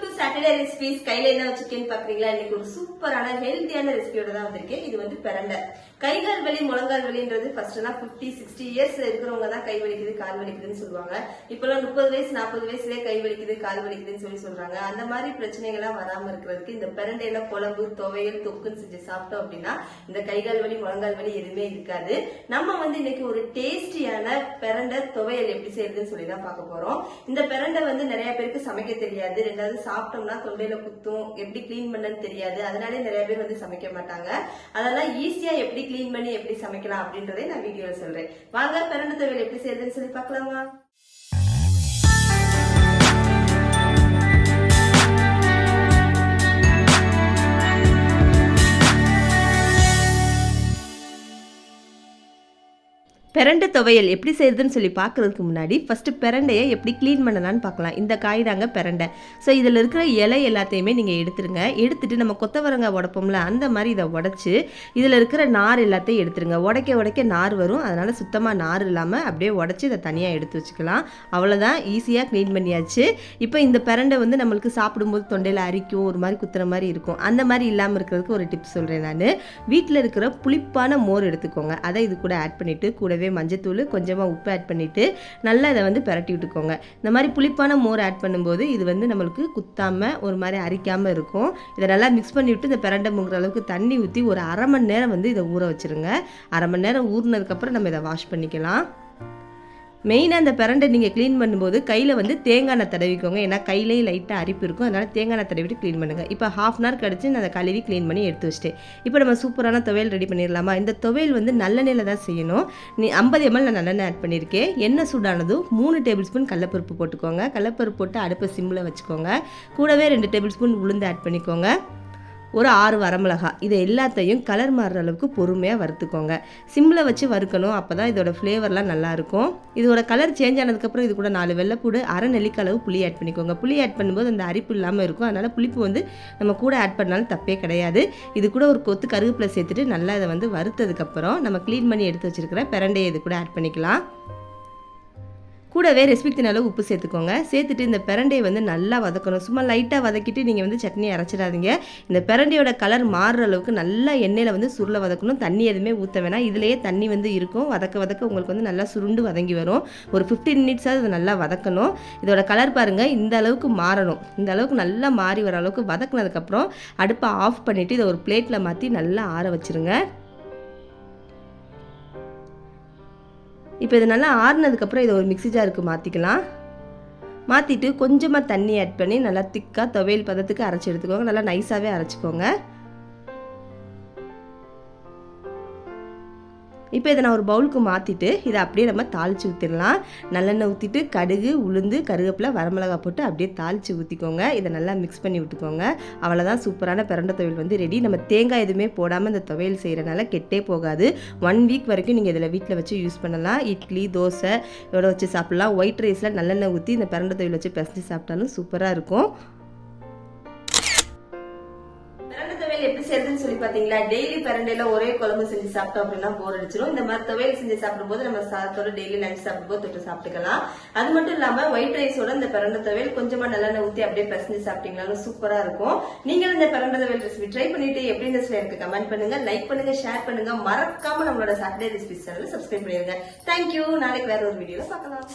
the Saturday recipes கையில என்ன வச்சிருக்கேன்னு பாக்குறீங்களா? இன்னைக்கு ஒரு சூப்பரான ஹெல்த்தியான ரெசிபியோட தான் வந்திருக்கேன் இது வந்து பிரண்டை. கைகால் வலி முழங்கால் வலின்றது ஃபர்ஸ்ட் எல்லாம் பிப்டி சிக்ஸ்டி இயர்ஸ் இருக்கிறவங்க தான் கை வலிக்குது கால் வலிக்குதுன்னு சொல்லுவாங்க. இப்பெல்லாம் முப்பது வயசு நாற்பது வயசுலேயே கை வலிக்குது கால் வலிக்குதுன்னு சொல்லி சொல்றாங்க. அந்த மாதிரி பிரச்சனைகள்லாம் வராம இருக்கிறதுக்கு இந்த பிறண்டையில குழம்பு துவையல் தொக்குன்னு செஞ்சு சாப்பிட்டோம் அப்படின்னா இந்த கைகால் வலி முழங்கால் வலி எதுவுமே இருக்காது. நம்ம வந்து இன்னைக்கு ஒரு டேஸ்டியான பிறண்ட துவையல் எப்படி செய்யறதுன்னு சொல்லி தான் பார்க்க போறோம். இந்த பிரண்டை வந்து நிறைய பேருக்கு சமைக்க தெரியாது. ரெண்டாவது சாப்பிட்டோம்னா தொண்டையில குத்தும். எப்படி கிளீன் பண்ணன்னு தெரியாது. அதனாலே நிறைய பேர் வந்து சமைக்க மாட்டாங்க. அதெல்லாம் ஈஸியா எப்படி கிளீன் பண்ணி எப்படி சமைக்கலாம் அப்படின்றதை நான் வீடியோல சொல்றேன். வாங்க பிறந்த தொழில் எப்படி செய்யறதுன்னு சொல்லி பார்க்கலாமா? பிரண்டை துவையல் எப்படி செய்யுதுன்னு சொல்லி பார்க்கறதுக்கு முன்னாடி ஃபஸ்ட்டு பிரண்டையை எப்படி க்ளீன் பண்ணலான்னு பார்க்கலாம். இந்த காய் தாங்க பிரண்டை. ஸோ இதில் இருக்கிற இலை எல்லாத்தையுமே நீங்கள் எடுத்துருங்க. எடுத்துட்டு நம்ம கொத்தவரங்காய் உடைப்போம்ல அந்த மாதிரி இதை உடச்சி இதில் இருக்கிற நார் எல்லாத்தையும் எடுத்துருங்க. உடைக்க உடைக்க நார் வரும். அதனால் சுத்தமாக நார் இல்லாமல் அப்படியே உடச்சி இதை தனியாக எடுத்து வச்சுக்கலாம். அவ்வளோதான் ஈஸியாக க்ளீன் பண்ணியாச்சு. இப்போ இந்த பிரண்டை வந்து நம்மளுக்கு சாப்பிடும்போது தொண்டையில் அரிக்கும் ஒரு மாதிரி குத்துற மாதிரி இருக்கும். அந்த மாதிரி இல்லாமல் இருக்கிறதுக்கு ஒரு டிப்ஸ் சொல்கிறேன் நான். வீட்டில் இருக்கிற புளிப்பான மோர் எடுத்துக்கோங்க. அதை இது கூட ஆட் பண்ணிவிட்டு கூடவே மஞ்சத்தூள் கொஞ்சமாக உப்பு ஆட் பண்ணிவிட்டு நல்லா இதை வந்து பிரட்டி விட்டுக்கோங்க. இந்த மாதிரி புளிப்பான மோர் ஆட் பண்ணும்போது இது வந்து நம்மளுக்கு குத்தாமல் ஒரு மாதிரி அரிக்காமல் இருக்கும். இதை நல்லா மிக்ஸ் பண்ணிவிட்டு இந்த பிரண்டை முங்குற அளவுக்கு தண்ணி ஊற்றி ஒரு அரை மணி நேரம் வந்து இதை ஊற வச்சுருங்க. அரை மணி நேரம் ஊறினதுக்கப்புறம் நம்ம இதை வாஷ் பண்ணிக்கலாம். மெயினாக அந்த பிரண்டை நீங்கள் க்ளீன் பண்ணும்போது கையில் வந்து தேங்காய் எண்ணெய் தடவிக்கோங்க. ஏன்னா கையிலேயே லைட்டாக அரிப்பு இருக்கும். அதனால் தேங்காய் எண்ணெய் தடவிட்டு க்ளீன் பண்ணுங்கள் இப்போ ஹாஃப் அன் ஹவர் கழிச்சு நான் அதை கழுவி க்ளீன் பண்ணி எடுத்து வச்சிட்டேன். இப்போ நம்ம சூப்பரான துவையல் ரெடி பண்ணிடலாமா? இந்த துவையல் வந்து நல்லெண்ணெயில் தான் செய்யணும். நீ ஐம்பது எம்எல் நான் நல்லெண்ணெய் ஆட் பண்ணியிருக்கேன். எண்ணெய் சூடானதும் மூணு டேபிள் ஸ்பூன் கடலப்பருப்பு போட்டுக்கோங்க. கடலப்பருப்பு போட்டு அடுப்பை சிம்மில் வச்சுக்கோங்க. கூடவே ரெண்டு டேபிள் ஸ்பூன் உளுந்து ஆட் பண்ணிக்கோங்க. ஒரு ஆறு வரமிளகா. இதை எல்லாத்தையும் கலர் மாறுற அளவுக்கு பொறுமையாக வறுத்துக்கோங்க. சிம்மில் வச்சு வறுக்கணும். அப்போ தான் இதோட ஃப்ளேவர்லாம் நல்லாயிருக்கும் இதோட கலர் சேஞ்ச் ஆனதுக்கப்புறம் இது கூட நாலு வெள்ளைப்பூடு அரை நெல்லிக்களவு புளி ஆட் பண்ணிக்கோங்க. புளி ஆட் பண்ணும்போது அந்த அரிப்பு இல்லாமல் இருக்கும். அதனால் புளிப்பு வந்து நம்ம கூட ஆட் பண்ணாலும் தப்பே கிடையாது. இது கூட ஒரு கொத்து கருவேப்பிலை சேர்த்துட்டு நல்லா இதை வந்து வறுத்ததுக்கப்புறம் நம்ம க்ளீன் பண்ணி எடுத்து வச்சுருக்கிற பிரண்டையை இது கூட ஆட் பண்ணிக்கலாம். கூடவே ரெசிபிக்கு அளவு உப்பு சேர்த்துக்கோங்க. சேர்த்துட்டு இந்த பிரண்டையை வந்து நல்லா வதக்கணும். சும்மா லைட்டாக வதக்கிட்டு நீங்கள் வந்து சட்னி அரைச்சிடாதீங்க. இந்த பிரண்டையோட கலர் மாறுற அளவுக்கு நல்லா எண்ணெயில் வந்து சுருளை வதக்கணும். தண்ணி எதுவுமே ஊற்ற வேணாம். இதுலேயே தண்ணி வந்து இருக்கும். வதக்க வதக்க உங்களுக்கு வந்து நல்லா சுருண்டு வதங்கி வரும். ஒரு ஃபிஃப்டீன் மினிட்ஸாவது அதை நல்லா வதக்கணும். இதோட கலர் பாருங்கள் இந்த அளவுக்கு மாறணும். இந்த அளவுக்கு நல்லா மாறி வர அளவுக்கு வதக்குனதுக்கப்புறம் அடுப்பை ஆஃப் பண்ணிவிட்டு இதை ஒரு பிளேட்டில் மாற்றி நல்லா ஆற வச்சுருங்க. இப்போ இது நல்லா ஆறுனதுக்கப்புறம் இதை ஒரு மிக்ஸி ஜாருக்கு மாற்றிக்கலாம் மாற்றிட்டு கொஞ்சமாக தண்ணி ஆட் பண்ணி நல்லா திக்காக துவையல் பதத்துக்கு அரைச்சி எடுத்துக்கோங்க. நல்லா நைஸாகவே அரைச்சிக்கோங்க. இப்போ இதை நான் ஒரு பவுலுக்கு மாற்றிட்டு இதை அப்படியே நம்ம தாளித்து ஊற்றிடலாம் நல்லெண்ணெய் ஊற்றிட்டு கடுகு உளுந்து கருவேப்பிலை வரமிளகா போட்டு அப்படியே தாளித்து ஊற்றிக்கோங்க இதை நல்லா மிக்ஸ் பண்ணி விட்டுக்கோங்க. அவ்வளோதான் சூப்பரான பிறண்ட துவையல் வந்து ரெடி நம்ம தேங்காய் எதுவுமே போடாமல் இந்த துவையல் செய்கிறனால கெட்டே போகாது. ஒன் வீக் வரைக்கும் நீங்கள் இதில் வீட்டில் வச்சு யூஸ் பண்ணலாம். இட்லி தோசை இதோட வச்சு சாப்பிட்லாம். ஒயிட் ரைஸில் நல்லெண்ணெய் ஊற்றி இந்த பிறண்ட துவையல் வச்சு பிசைஞ்சு சாப்பிட்டாலும் சூப்பராக இருக்கும். எப்படி செய்யறதுன்னு சொல்லி பாத்தீங்களா? டெய்லி பிரண்டையில ஒரே குழம்பு செஞ்சு சாப்பிட்டோம் அப்படின்னா போர் அடிச்சிடும் இந்த மாதிரி துவையல் செஞ்சு சாப்பிடும்போது நம்ம சாதத்தோட டெய்லி லஞ்ச் சாப்பிடும்போது தொட்டு சாப்பிட்டுக்கலாம். அது மட்டும் இல்லாம ஒயிட் ரைஸோட இந்த பிரண்டை துவையல் கொஞ்சமா நல்லெண்ணெய் ஊத்தி அப்படியே பசஞ்சு சாப்பிட்டீங்களாலும் சூப்பரா இருக்கும். நீங்களும் இந்த பரண்ட துவையல் ரெசிபி ட்ரை பண்ணிட்டு எப்படி இருந்துச்சு எனக்கு கமெண்ட் பண்ணுங்க. லைக் பண்ணுங்க ஷேர் பண்ணுங்க. மறக்காம நம்மளோட சாட்டர்டே ரெசிபி சேனல் சப்ஸ்கிரைப் பண்ணிருங்க தேங்க்யூ நாளைக்கு வேற ஒரு வீடியோல பார்க்கலாம்.